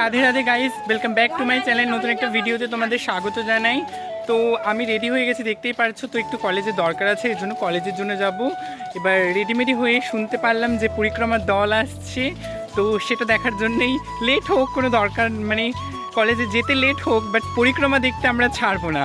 Radhe Radhe guys welcome back to my channel নতুন একটা ভিডিওতে তোমাদের স্বাগত জানাই। তো আমি রেডি হয়ে গেছি, দেখতেই পারছ। তো একটু কলেজে দরকার আছে, এই জন্য কলেজের জন্য যাব। এবার রেডিমেডি হয়ে শুনতে পারলাম যে পরিক্রমার দল আসছে। তো সেটা দেখার জন্যেই লেট হোক, কোনো দরকার মানে কলেজে যেতে লেট হোক বাট পরিক্রমা দেখতে আমরা ছাড়বো না।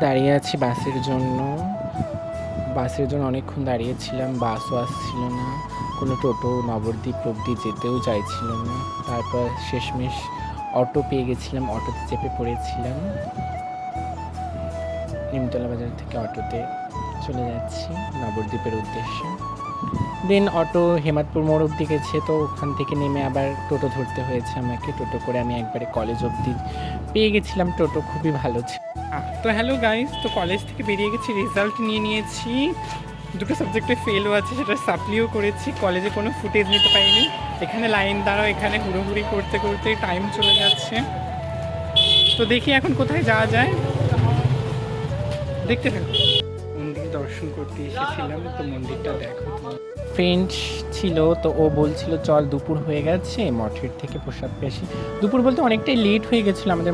দাঁড়িয়ে আছি বাসের জন্য। বাসের জন্য অনেকক্ষণ দাঁড়িয়েছিলাম, বাসও আসছিল না। কোনো টোটো, নবদ্বীপ অব্দি যেতেও চাইছিল না। তারপর শেষমেশ অটো পেয়ে গেছিলাম, অটোতে চেপে পড়েছিলাম। নিমতলা বাজার থেকে অটোতে চলে যাচ্ছি নবদ্বীপের উদ্দেশ্যে। দেন অটো হেমাদপুর মোড় অব্দি গেছে, তো ওখান থেকে নেমে আবার টোটো ধরতে হয়েছে আমাকে। টোটো করে আমি একবারে কলেজ অবধি পেয়ে গেছিলাম। টোটো খুবই ভালো ছিল। তো হ্যালো গাইস তো কলেজ থেকে বেরিয়ে গেছি রেজাল্ট নিয়ে নিয়েছি। দুটো সাবজেক্টে ফেলও আছে, সেটা সাপ্লিও করেছি। কলেজে কোনো ফুটেজ নিতে পারিনি। এখানে লাইন দাঁড়াও, এখানে হুড়োহুড়ি করতে করতে টাইম চলে যাচ্ছে। তো দেখি এখন কোথায় যাওয়া যায়। দেখতে থাকো। মন্দির দর্শন করতে এসেছিলাম, তো মন্দিরটা দেখো। ফ্রেন্ড ছিল, তো ও বলছিল, চল দুপুর হয়ে গেছে, মঠের থেকে প্রসাদ পেয়েছি। দুপুর বলতে অনেকটাই লেট হয়ে গেছিল আমাদের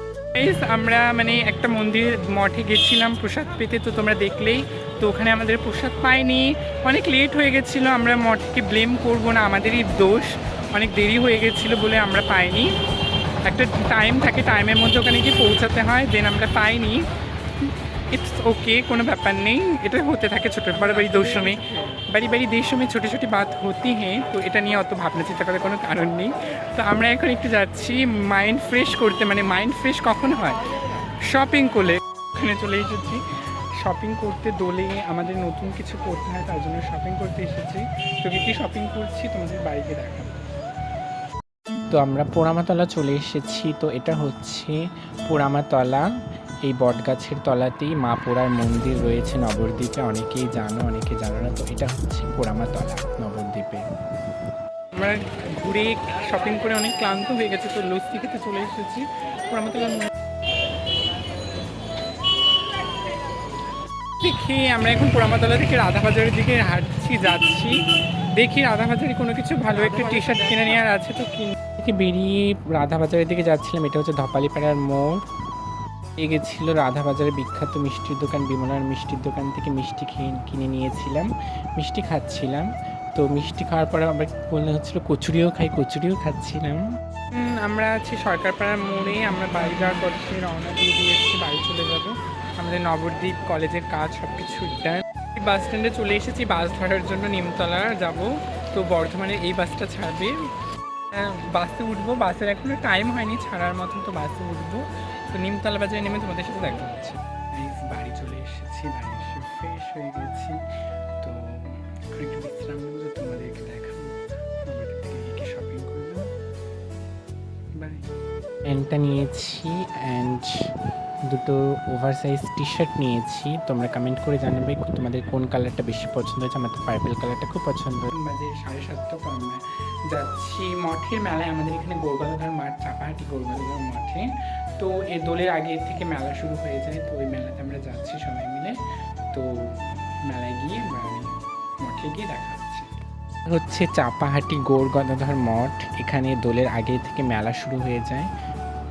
আমরা মানে একটা মন্দির মঠে গেছিলাম প্রসাদ পেতে, তো তোমরা দেখলেই। তো ওখানে আমাদের প্রসাদ পাইনি। অনেক লেট হয়ে গেছিল, আমরা মঠকে ব্লেম করব না, আমাদেরই দোষ। অনেক দেরি হয়ে গেছিল বলে আমরা পাইনি। একটা টাইম থাকে টাইমের মধ্যে ওখানে গিয়ে পৌঁছাতে হয় দেন আমরা পাইনি। ইটস ওকে কোনো ব্যাপার নেই। এটা হতে থাকে ছোটো বড় বাড়ি দোষ সময় বাড়ি বাড়ি দেশ ছোটো ছোটো বাত হতি হ্যাঁ তো এটা নিয়ে অত ভাবনা চিন্তা করার কোনো কারণ নেই। তো আমরা এখন একটু যাচ্ছি মাইন্ড ফ্রেশ করতে। মানে মাইন্ড ফ্রেশ কখন হয়? শপিং করলে ওখানে চলে এসেছি। শপিং করতে দোলে আমাদের নতুন কিছু করতে হয়, তার জন্য শপিং করতে এসেছি। তো কি শপিং করছি? তোমাদের বাড়িতে দেখাবো। তো আমরা পোড়ামাতলা চলে এসেছি। তো এটা হচ্ছে পোড়ামাতলা। এই বটগাছের তলাতেই মা পোড়ার মন্দির রয়েছে। নবদ্বীপে অনেকেই জানো, অনেকে জানো না। তো এটা হচ্ছে পোড়ামাতলা নবদ্বীপে। আমরা ঘুরে শপিং করে অনেক ক্লান্ত হয়ে গেছে, তো লস্যি খেতে চলে এসেছি। পোড়ামাতলা দেখি আমরা এখন পোড়ামাতলা থেকে রাধাবাজারের দিকে হাঁটছি, যাচ্ছি। দেখি রাধাবাজারে কোনো কিছু ভালো একটা টি শার্ট কিনে নেওয়ার আছে তো কিনে বেরিয়ে রাধাবাজারের দিকে যাচ্ছিলাম। এটা হচ্ছে ধপালিপাড়ার মোড়। এ গেছিল রাধাবাজারের বিখ্যাত মিষ্টির দোকান, বিমলার মিষ্টির দোকান থেকে মিষ্টি খেয়ে কিনে নিয়েছিলাম। মিষ্টি খাচ্ছিলাম। তো মিষ্টি খাওয়ার পরে আবার বললে হচ্ছিল কচুরিও খাই, কচুরিও খাচ্ছিলাম। আমরা আছি সরকারপাড়ার মোড়ে, আমরা বাড়ি যাওয়ার পথে রওনা দিয়ে দিয়েছি, বাড়ি চলে যাব। আমাদের নবদ্বীপ কলেজের কাজ সব কিছু বাস স্ট্যান্ডে চলে এসেছি বাস ধরার জন্য নিমতলা যাব। তো বর্ধমানে এই বাসটা ছাড়বে। বাসে উঠবো। বাসের এখনও টাইম হয়নি ছাড়ার মতন তো বাসে উঠবো। তো নিমতলা বাজারে নেমে তোমাদের সাথে দেখা হচ্ছে। বাড়ি চলে এসেছি বাড়ি এসে ফ্রেশ হয়ে গেছি। তো এখন একটু বিশ্রাম নেব তো তোমাদেরকে দেখাবো। আমাদের থেকে কী কী শপিং করলাম। বাই প্যান্টটা নিয়েছি অ্যান্ড দুটো ওভার সাইজ টি শার্ট নিয়েছি। তোমরা কমেন্ট করে জানাবে তোমাদের কোন কালারটা বেশি পছন্দ হয়েছে। আমার তো পার্পেল কালারটা খুব পছন্দ। বাজে সাড়ে সাতটা আমরা যাচ্ছি মঠের মেলায়। আমাদের এখানে গোলগালাধার মাঠ চাপাহাটি গোলগালাধার মাঠে। তো এ দোলের আগে থেকে মেলা শুরু হয়ে যায়। তো ওই মেলাতে আমরা যাচ্ছি সবাই মিলে। তো মেলায় গিয়ে মঠে গিয়ে দেখা হচ্ছে। হচ্ছে চাপাহাটি গৌর গদাধর মঠ। এখানে দোলের আগে থেকে মেলা শুরু হয়ে যায়।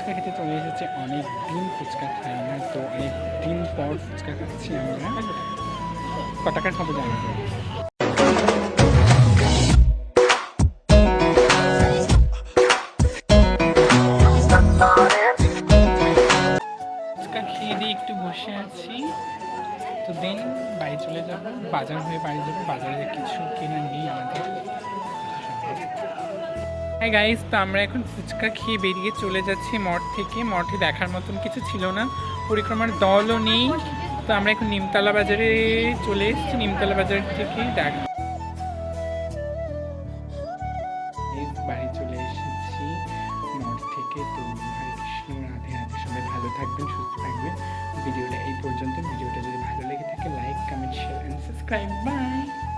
ফুচকা খেতে চলে এসেছে। অনেক দিন ফুচকা খাই না তো অনেক দিন পর ফুচকা খাচ্ছি আমরা। ক টাকার খাব জানি ফুচকা খেয়ে দিয়ে একটু বসে আছি। তো বাড়ি চলে যাব, বাজার হয়ে বাড়ি যাব, বাজারে কিছু কিনে নিই আমাদের। হ্যাঁ গাইস তো আমরা এখন ফুচকা খেয়ে বেরিয়ে চলে যাচ্ছি মঠ থেকে। মঠে দেখার মতন কিছু ছিল না, পরিক্রমার দলও নেই। তো আমরা এখন নিমতলা বাজারে চলে এসেছি, নিমতলা বাজার থেকে দেখ চলে এসেছি মঠ থেকে। সবাই ভালো সুস্থ ভিডিওটা এই পর্যন্ত ভিডিওটা যদি ভালো লেগে থাকে like comment share and subscribe bye